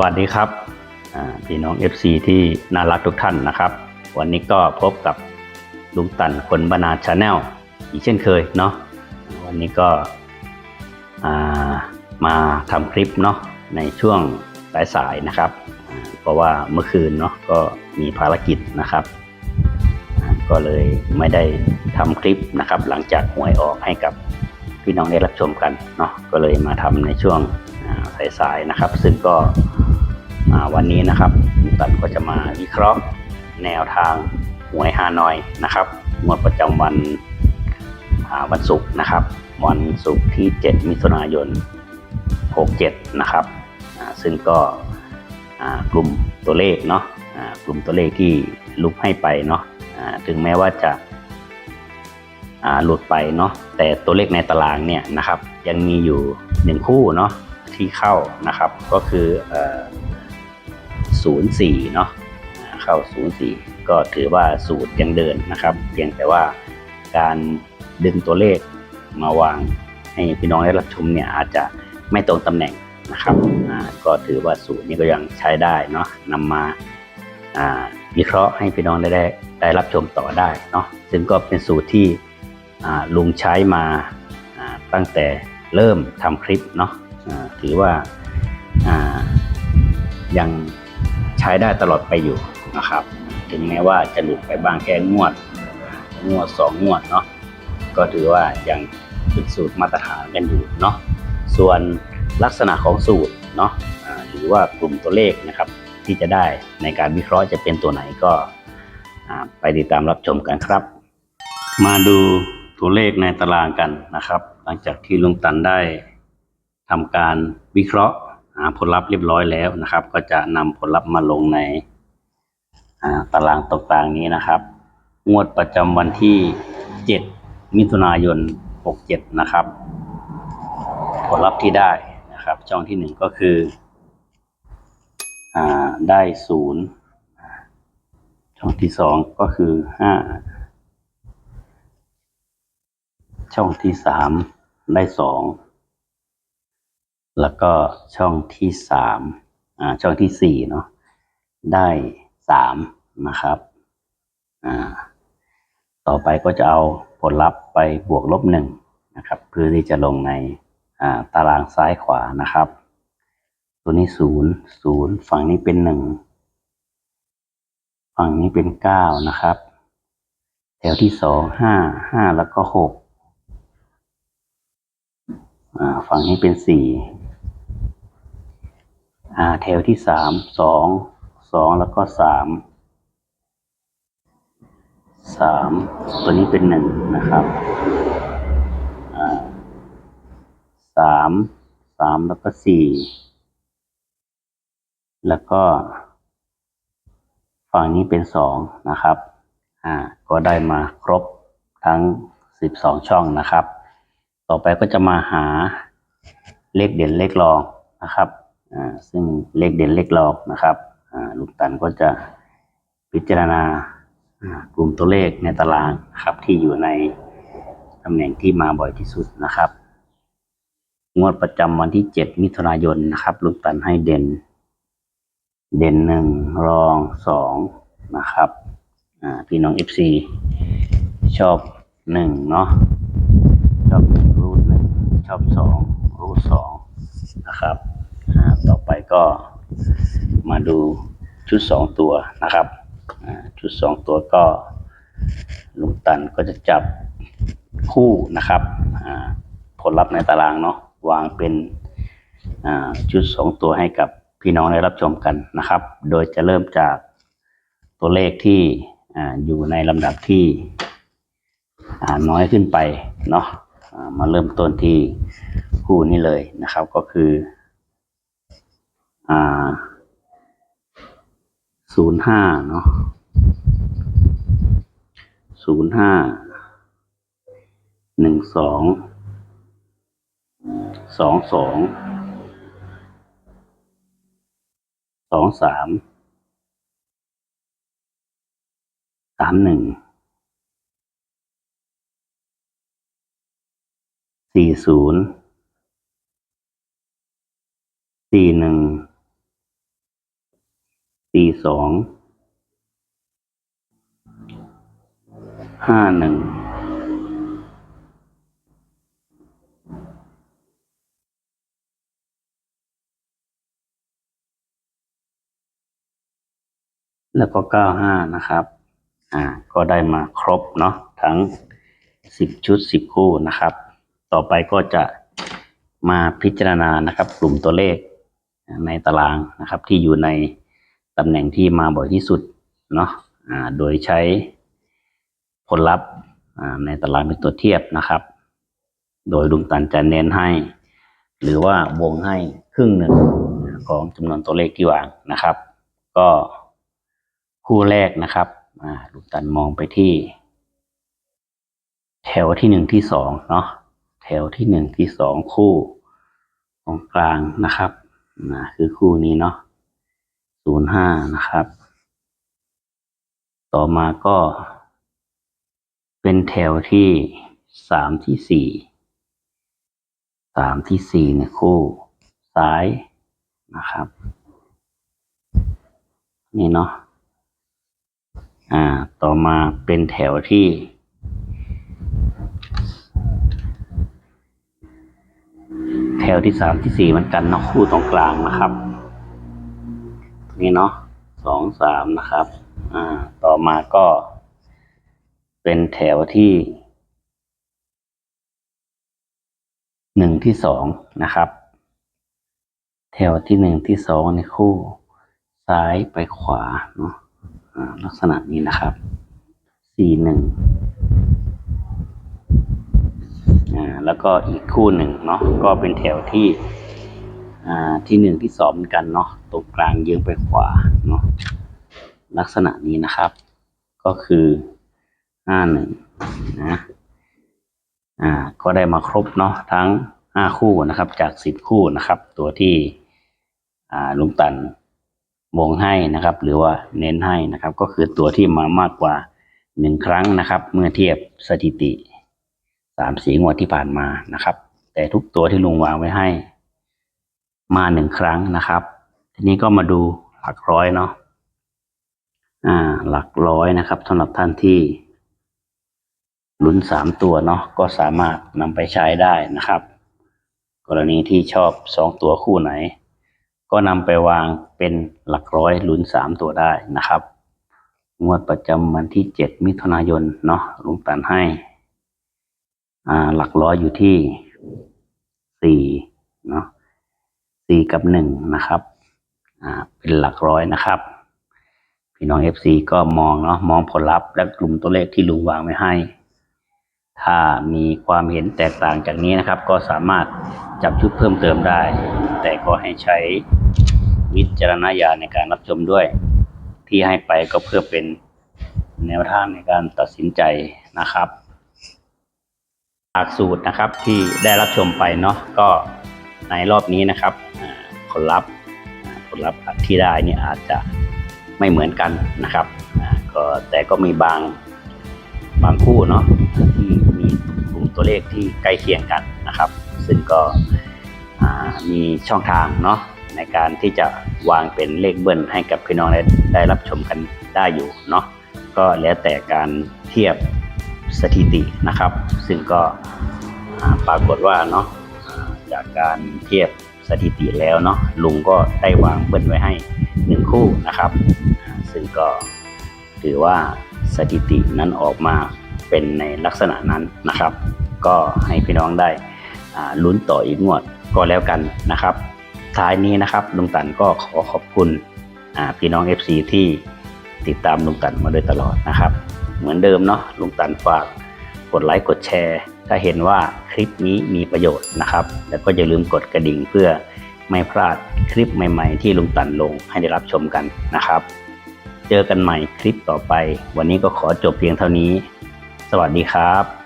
วัสดีครับพี่น้อง FC ที่น่ารักทุกท่านนะครับ วันนี้ก็พบกับลุงตันคนบรรณาชาแนลอีกเช่นเคยเนาะวันนี้ก็มาทำคลิปเนาะในช่วงสายๆนะครับ เพราะว่าเมื่อคืนเนาะก็มีภารกิจนะครับ ก็เลยไม่ได้ทำคลิปนะครับ หลังจากหวยออกให้กับพี่น้องได้รับชมกันเนาะก็เลยมาทำในช่วงสายๆนะครับ ซึ่งก็ วันนี้นะครับลุงตันก็จะมาวิเคราะห์แนวทางหวยฮานอยนะครับงวดประจำวันวันศุกร์นะครับ วันศุกร์ที่ 7 มิถุนายน 67 นะครับซึ่งก็กลุ่มตัวเลขเนาะกลุ่มตัวเลขที่ลุกให้ไปเนาะถึงแม้ว่าจะาหลุดไปเนาะแต่ตัวเลขในตารางเนี่ยนะครับยังมีอยู่หนึ่งคู่เนาะที่เข้านะครับก็คือ ศูนย์สี่เนาะเข้าศูนย์สี่ก็ถือว่าสูตรยังเดินนะครับ เพียงแต่ว่าการดึงตัวเลขมาวางให้พี่น้องได้รับชมเนี่ยอาจจะไม่ตรงตำแหน่งนะครับก็ถือว่าสูตรนี้ก็ยังใช้ได้เนาะนำมาวิเคราะห์ให้พี่น้องได้ได้ได้รับชมต่อได้เนาะซึ่งก็เป็นสูตรที่ลุงใช้มาตั้งแต่เริ่มทำคลิปเนาะถือว่ายัง ช้ได้ตลอดไปอยู่นะครับ ถึงแม้ว่าจะหลุดไปบ้างแค่งวด งวดสองงวดเนาะก็ถือว่ายังเป็นสูตรมาตรฐานกันอยู่เนาะส่วนลักษณะของสูตรเนาะหรือว่ากลุ่มตัวเลขนะครับ ที่จะได้ในการวิเคราะห์จะเป็นตัวไหนก็ไปติดตามรับชมกันครับ มาดูตัวเลขในตารางกันนะครับ หลังจากที่ลุงตันได้ทำการวิเคราะห์ ผลลัพธ์เรียบร้อยแล้วนะครับ ก็จะนำผลลัพธ์มาลงในตารางต่างๆนี้นะครับ งวดประจำวันที่ 7 มิถุนายน 67 นะครับ ผลลัพธ์ที่ได้นะครับ ช่องที่หนึ่งก็คืออได้ศูนย์ช่องที่สองก็คือห้าช่องที่สามได้สอง แล้วก็ช่องที่สามอ่าช่องที่สี่เนาะได้สามนะครับอ่าต่อไปก็จะเอาผลลัพธ์ไปบวกลบหนึ่งนะครับ เพื่อที่จะลงในอ่าตารางซ้ายขวานะครับ ตัวนี้ศูนย์ศูนย์ฝั่งนี้เป็นหนึ่งฝั่งนี้เป็นเก้านะครับ แถวที่สองห้าห้าแล้วก็หกอ่าฝั่งนี้เป็นสี่ แถวที่สามสองสองแล้วก็สามสามตัวนี้เป็นหนึ่งนะครับสามสามแล้วก็สี่แล้วก็ ฝั่งนี้เป็นสองนะครับ อ่า ก็ได้มาครบทั้งสิบสองช่องนะครับ ต่อไปก็จะมาหาเลขเด่นเลขรองนะครับ ซึ่งเลขเด่นเลขรองนะครับลูกตันก็จะพิจารณากลุ่มตัวเลขในตารางครับที่อยู่ในตำแหน่งที่มาบ่อยที่สุดนะครับ งวดประจำวันที่เจ็ดมิถุนายนนะครับลูกตันให้เด่น เด่นหนึ่งรองสองนะครับพี่น้องเอฟซีชอบหนึ่งเนาะชอบหนึ่งรูดหนึ่งชอบสองรูดสองนะครับ ก็มาดูชุดสองตัวนะครับชุดสองตัวก็ลุงตันก็จะจับคู่นะครับผลลัพธ์ในตารางเนาะวางเป็นชุดสองตัวให้กับพี่น้องได้รับชมกันนะครับ โดยจะเริ่มจากตัวเลขที่ออยู่ในลำดับที่น้อยขึ้นไปเนาะมาเริ่มต้นที่คู่นี้เลยนะครับก็คือ อ่าศูนย์ห้าเนาะศูนย์ห้าหนึ่งสองสองสองสองสามสามหนึ่งสี่ศูนย์สี่หนึ่ง สี่สองห้าหนึ่งแล้วก็เก้าห้านะครับ อ่า ก็ได้มาครบเนาะ ทั้งสิบชุดสิบคู่นะครับ ต่อไปก็จะมาพิจารณานะครับ กลุ่มตัวเลขในตารางนะครับที่อยู่ใน ตำแหน่งที่มาบ่อยที่สุดเนาะโดยใช้ผลลัพธ์ในตารางเป็นตัวเทียบนะครับ โดยลุงตันจะเน้นให้ หรือว่าวงให้ครึ่งหนึ่งของจำนวนตัวเลขที่วางนะครับ ก็คู่แรกนะครับลุงตันมองไปที่ แถวที่หนึ่งที่สองเนาะแถวที่หนึ่งที่สองคู่ตรงกลางนะครับนะคือคู่นี้เนาะ ศูนย์ห้านะครับ ต่อมาก็ เป็นแถวที่สามที่สี่สามที่สี่เนี่ยคู่ซ้ายนะครับ นี่เนาะอ่า ต่อมาเป็นแถวที่แถวที่สามที่สี่มือนกันเนาะคู่ตรงกลางนะครับ นี่เนาะสองสามนะครับ อ่า ต่อมาก็ เป็นแถวที่หนึ่งที่สองนะครับ แถวที่หนึ่งที่สองในคู่ ซ้ายไปขวาเนาะอ่าลักษณะนี้นะครับสี่หนึ่งอ่าแล้วก็อีกคู่หนึ่งเนาะก็เป็นแถวที่ อ่าที่หนึ่งที่สองเหมือนกันเนาะตรงกลางเยื้องไปขวาเนาะลักษณะนี้นะครับ ก็คือห้าหนึ่งนะอ่าก็ได้มาครบเนาะทั้งห้าคู่นะครับ จากสิบคู่นะครับ ตัวที่อ่าลุงตันวงให้นะครับ หรือว่าเน้นให้นะครับ ก็คือตัวที่มามากกว่าหนึ่งครั้งนะครับ เมื่อเทียบสถิติสามสีงวดที่ผ่านมานะครับ แต่ทุกตัวที่ลุงวางไว้ให้ มาหนึ่งครั้งนะครับ ทีนี้ก็มาดูหลักร้อยเนาะอ่า หลักร้อยนะครับสำหรับท่านที่ลุ้นสามตัวเนาะก็สามารถนำไปใช้ได้นะครับ กรณีที่ชอบสองตัวคู่ไหน ก็นำไปวางเป็นหลักร้อยลุ้นสามตัวได้นะครับ งวดประจำวันที่เจ็ดมิถุนายนเนาะลุงตันให้อ่าหลักร้อยอยู่ที่สี่เนาะ สี่กับหนึ่งนะครับ อ่า เป็นหลักร้อยนะครับ พี่น้องเอฟซีก็มองเนาะ มองผลลัพธ์และกลุ่มตัวเลขที่ลุงวางไว้ให้ ถ้ามีความเห็นแตกต่างจากนี้นะครับ ก็สามารถจับชุดเพิ่มเติมได้ แต่ก็ให้ใช้วิจารณญาณในการรับชมด้วย ที่ให้ไปก็เพื่อเป็นแนวทางในการตัดสินใจนะครับหลักสูตรนะครับที่ได้รับชมไปเนาะก็ในรอบนี้นะครับ ลลัพธ์ผลลัพธ์ที่ได้เนี่ยอาจจะไม่เหมือนกันนะครับก็แต่ก็มีบางบางคู่เนาะที่มีกลุ่มตัวเลขที่ใกล้เคียงกันนะครับ ซึ่งก็มีช่องทางเนาะในการที่จะวางเป็นเลขเบิ้ลให้กับพี่น้องได้ได้รับชมกันได้อยู่เนาะก็แล้วแต่การเทียบสถิตินะครับ ซึ่งก็ปรากฏว่าเนาะจากการเทียบ สถิติแล้วเนาะลุงก็ได้วางเบิ้ลไว้ให้หนึ่งคู่นะครับ ซึ่งก็ถือว่าสถิตินั้นออกมาเป็นในลักษณะนั้นนะครับ ก็ให้พี่น้องได้ลุ้นต่ออีกงวดก็แล้วกันนะครับ ท้ายนี้นะครับลุงตันก็ขอขอบคุณพี่น้อง FC ที่ติดตามลุงตันมาโดยตลอดนะครับ เหมือนเดิมเนาะลุงตันฝากกดไลค์กดแชร์ ถ้าเห็นว่าคลิปนี้มีประโยชน์นะครับ แล้วก็อย่าลืมกดกระดิ่งเพื่อไม่พลาดคลิปใหม่ ๆ ที่ลุงตันลงให้ได้รับชมกันนะครับ เจอกันใหม่คลิปต่อไป วันนี้ก็ขอจบเพียงเท่านี้ สวัสดีครับ